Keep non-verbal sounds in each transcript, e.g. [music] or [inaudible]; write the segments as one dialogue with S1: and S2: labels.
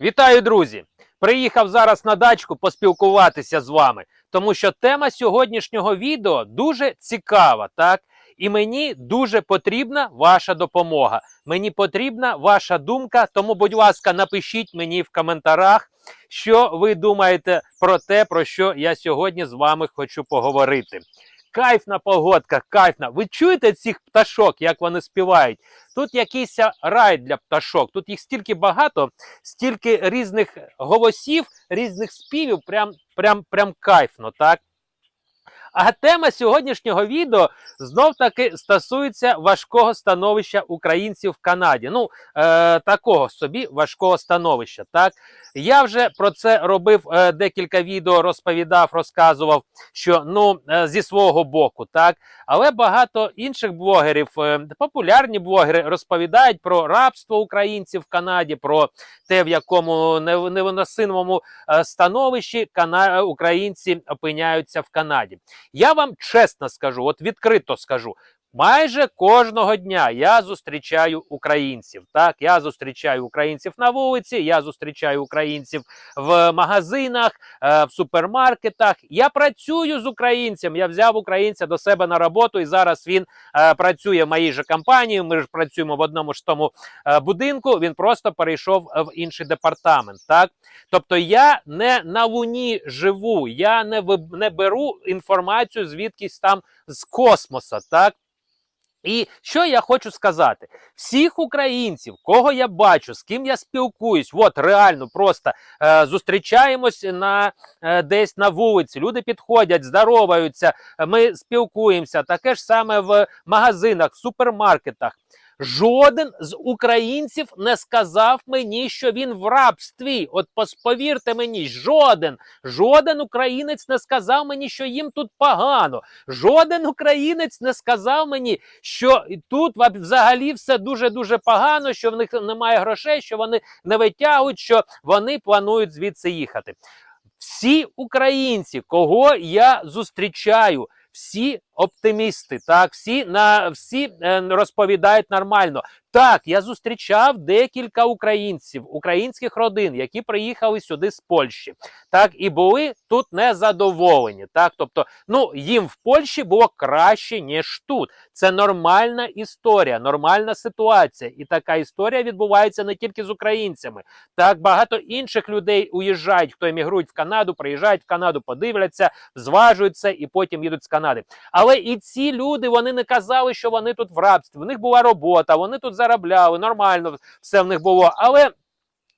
S1: Вітаю, друзі! Приїхав зараз на дачку поспілкуватися з вами, тому що тема сьогоднішнього відео дуже цікава, так? І мені дуже потрібна ваша допомога. Мені потрібна ваша думка. Тому, будь ласка, напишіть мені в коментарях, що ви думаєте про те, про що я сьогодні з вами хочу поговорити. Кайфна погодка, кайфна. Ви чуєте цих пташок, як вони співають? Тут якийсь рай для пташок. Тут їх стільки багато, стільки різних голосів, різних співів. Прям, прям, прям кайфно, так? А тема сьогоднішнього відео знов таки стосується важкого становища українців в Канаді. Ну, е, такого собі важкого становища. Так я вже про це робив е, декілька відео, розповідав, розказував, що ну е, зі свого боку, так. Але багато інших блогерів, е, популярні блогери, розповідають про рабство українців в Канаді, про те, в якому нев- невиносимому е, становищі українці опиняються в Канаді. Я вам чесно скажу, от відкрито скажу. Майже кожного дня я зустрічаю українців. Так, я зустрічаю українців на вулиці, я зустрічаю українців в магазинах, е, в супермаркетах. Я працюю з українцем. Я взяв українця до себе на роботу, і зараз він е, працює в моїй же компанії. Ми ж працюємо в одному ж тому е, будинку. Він просто перейшов в інший департамент. Так, тобто я не на луні живу, я не не беру інформацію звідкись там з космоса. Так. І що я хочу сказати? Всіх українців, кого я бачу, з ким я спілкуюсь, от реально просто е, зустрічаємось на е, десь на вулиці. Люди підходять, здороваються, ми спілкуємося. Таке ж саме в магазинах, в супермаркетах. Жоден з українців не сказав мені, що він в рабстві. От повірте мені, жоден, жоден українець не сказав мені, що їм тут погано. Жоден українець не сказав мені, що тут взагалі все дуже дуже погано, що в них немає грошей, що вони не витягують, що вони планують звідси їхати. Всі українці, кого я зустрічаю, всі оптимісти, так, всі на всі е, розповідають нормально. Так, я зустрічав декілька українців, українських родин, які приїхали сюди з Польщі, так і були тут незадоволені. Так, тобто, ну їм в Польщі було краще ніж тут. Це нормальна історія, нормальна ситуація, і така історія відбувається не тільки з українцями. Так багато інших людей уїжджають, хто емігрують в Канаду, приїжджають в Канаду, подивляться, зважуються і потім їдуть з Канади. Але і ці люди вони не казали, що вони тут в рабстві. В них була робота, вони тут заробляли, нормально все в них було. Але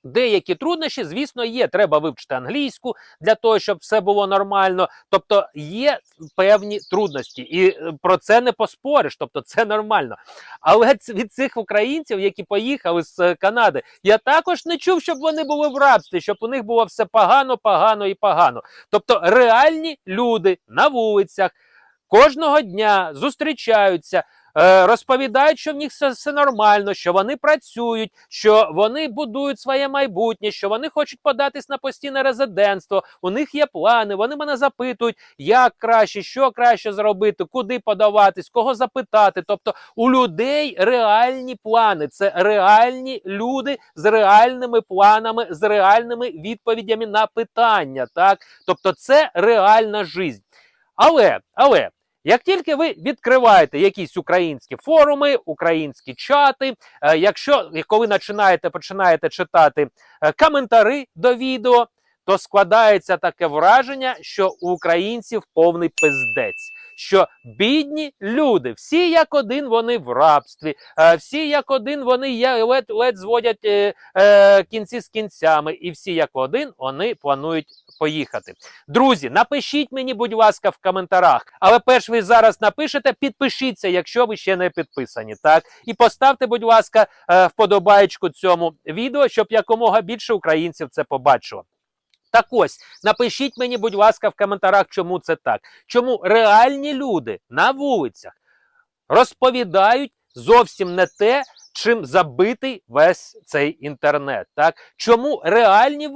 S1: деякі труднощі, звісно, є. Треба вивчити англійську для того, щоб все було нормально. Тобто є певні трудності, і е, про це не поспориш. Тобто, це нормально. Але від цих українців, які поїхали з е, Канади, я також не чув, щоб вони були в рабстві, щоб у них було все погано, погано і погано. Тобто, реальні люди на вулицях кожного дня зустрічаються. е, Розповідають, що в них все, все нормально, що вони працюють, що вони будують своє майбутнє, що вони хочуть податись на постійне резидентство. У них є плани. Вони мене запитують, як краще, що краще зробити, куди подаватись, кого запитати. Тобто у людей реальні плани. Це реальні люди з реальними планами, з реальними відповідями на питання. Так, тобто, це реальна життя. Але, але. Як тільки ви відкриваєте якісь українські форуми, українські чати, е, якщо коли починаєте, починаєте читати коментари до відео, то складається таке враження, що у українців повний пиздець. Що бідні люди, всі як один вони в рабстві, е, всі як один вони ледь, ледь зводять е, е, кінці з кінцями, і всі як один вони планують поїхати. Друзі, напишіть мені, будь ласка, в коментарях. Але перш ви зараз напишете, підпишіться, якщо ви ще не підписані. Так і поставте, будь ласка, е, вподобаєчку цьому відео, щоб якомога більше українців це побачило. Так ось, напишіть мені, будь ласка, в коментарях, чому це так. Чому реальні люди на вулицях розповідають зовсім не те, чим забитий весь цей інтернет. Так чому реальні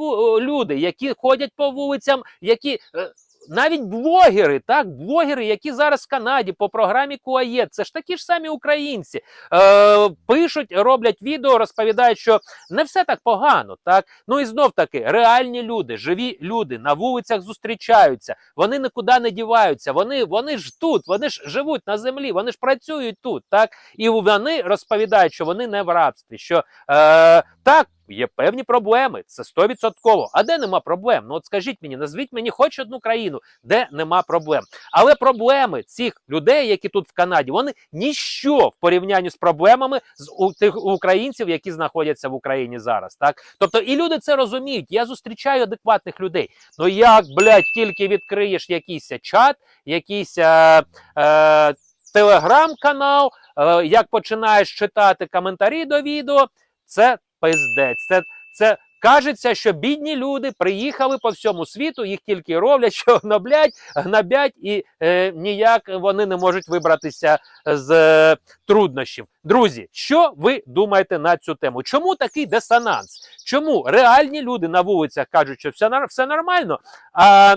S1: люди, які ходять по вулицям, які е, навіть блогери, так, блогери, які зараз в Канаді по програмі Куаєт, це ж такі ж самі українці, е, пишуть, роблять відео, розповідають, що не все так погано. Так, ну і знов таки, реальні люди, живі люди на вулицях зустрічаються, вони нікуди не діваються. Вони, вони ж тут, вони ж живуть на землі, вони ж працюють тут. Так, і вони розповідають, що вони не в рабстві. Що е, так, є певні проблеми, це 100%. А де нема проблем? Ну от скажіть мені, назвіть мені хоч одну країну, де нема проблем. Але проблеми цих людей, які тут в Канаді, вони ніщо в порівнянні з проблемами з у тих українців, які знаходяться в Україні зараз. Так, тобто, і люди це розуміють. Я зустрічаю адекватних людей. Ну як, блядь, тільки відкриєш якийсь чат, якийсь. Е, е, Телеграм-канал, е, як починаєш читати коментарі до відео, це пиздець. Це, це кажеться, що бідні люди приїхали по всьому світу, їх тільки роблять, [laughs] що гноблять, гнобять, і е, ніяк вони не можуть вибратися з е, труднощів. Друзі, що ви думаєте на цю тему? Чому такий дисонанс? Чому реальні люди на вулицях кажуть, що все, все нормально? А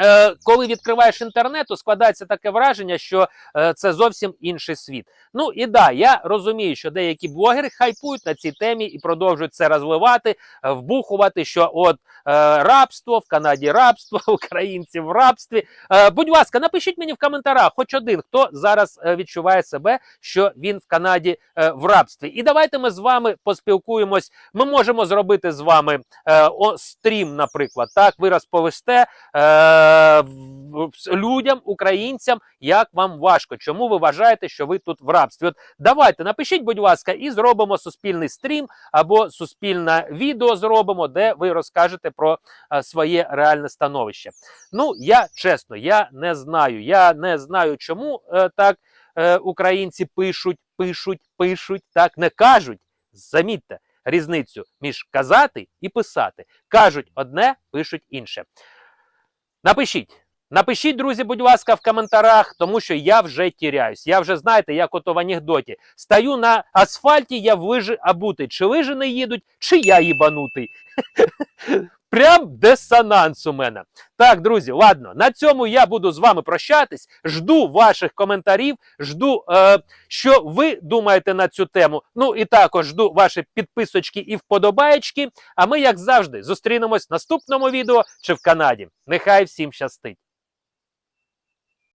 S1: Е, коли відкриваєш інтернет, то складається таке враження, що е, це зовсім інший світ. Ну і да, я розумію, що деякі блогери хайпують на цій темі і продовжують це розвивати, е, вбухувати, що от рабство в Канаді рабство, [laughs] українці в рабстві. Будь ласка, напишіть мені в коментарях, хоч один, хто зараз відчуває себе, що він в Канаді в рабстві. І давайте ми з вами поспілкуємось. Ми можемо зробити з вами е, стрім, наприклад. Так, ви розповісте. В- людям, українцям, як вам важко, чому ви вважаєте, що ви тут в рабстві? От давайте напишіть, будь ласка, і зробимо суспільний стрім або суспільне відео зробимо, де ви розкажете про е, своє реальне становище. Ну, я чесно, я не знаю. Я не знаю, чому е, так е, українці пишуть, пишуть, пишуть, так не кажуть. Замітьте різницю між казати і писати. Кажуть одне, пишуть інше. Напишіть. Напишіть, друзі, будь ласка, в коментарях, тому що я вже тіряюсь. Я вже знаєте, як ото в анекдоті. Стаю на асфальті, я в лижі обутий. Чи лижі не їдуть, чи я їбанутий. Прям дисонанс у мене. Так, друзі, ладно, на цьому я буду з вами прощатись. Жду ваших коментарів, жду, е, що ви думаєте на цю тему. Ну і також жду ваші підписочки і вподобаєчки. А ми, як завжди, зустрінемось в наступному відео чи в Канаді. Нехай всім щастить!